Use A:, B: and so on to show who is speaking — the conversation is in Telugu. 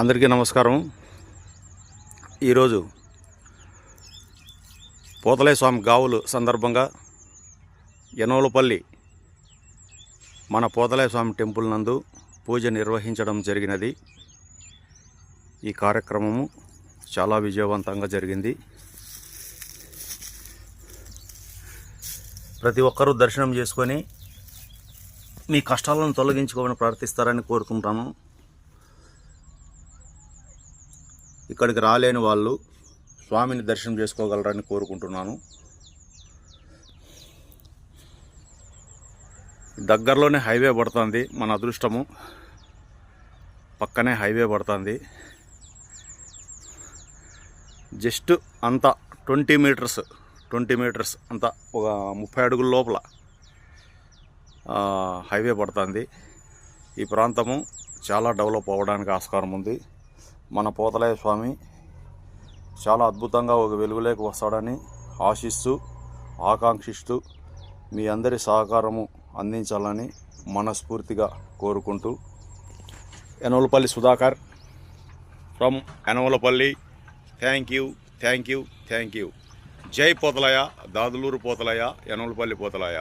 A: అందరికీ నమస్కారం. ఈరోజు పోతలే స్వామి గావులు సందర్భంగా యనోలపల్లి మన పోతలే స్వామి టెంపుల్ నందు పూజ నిర్వహించడం జరిగినది. ఈ కార్యక్రమము చాలా విజయవంతంగా జరిగింది. ప్రతి ఒక్కరూ దర్శనం చేసుకొని మీ కష్టాలను తొలగించుకోమని ప్రార్థిస్తారని కోరుకుంటాము ఇక్కడికి రాలేని వాళ్ళు స్వామిని దర్శనం చేసుకోగలరని కోరుకుంటున్నాను. దగ్గరలోనే హైవే పడుతుంది మన అదృష్టము. పక్కనే హైవే పడుతుంది. జస్ట్ అంత ట్వంటీ మీటర్స్ ట్వంటీ మీటర్స్ అంత ఒక ముప్పై అడుగుల లోపల హైవే పడుతుంది. ఈ ప్రాంతము చాలా డెవలప్ అవ్వడానికి ఆస్కారం ఉంది. మన పోతలయ్య స్వామి చాలా అద్భుతంగా ఒక వెలుగులోకి వస్తాడని ఆశిస్తూ ఆకాంక్షిస్తూ మీ అందరి సహకారము అందించాలని మనస్ఫూర్తిగా కోరుకుంటూ. Enavalapalli Sudhakar from Enavalapalli thank you thank you thank you. జై పోతలయ్య దాదులూరు పోతలయ్య ఎనవలపల్లి పోతలయ్య.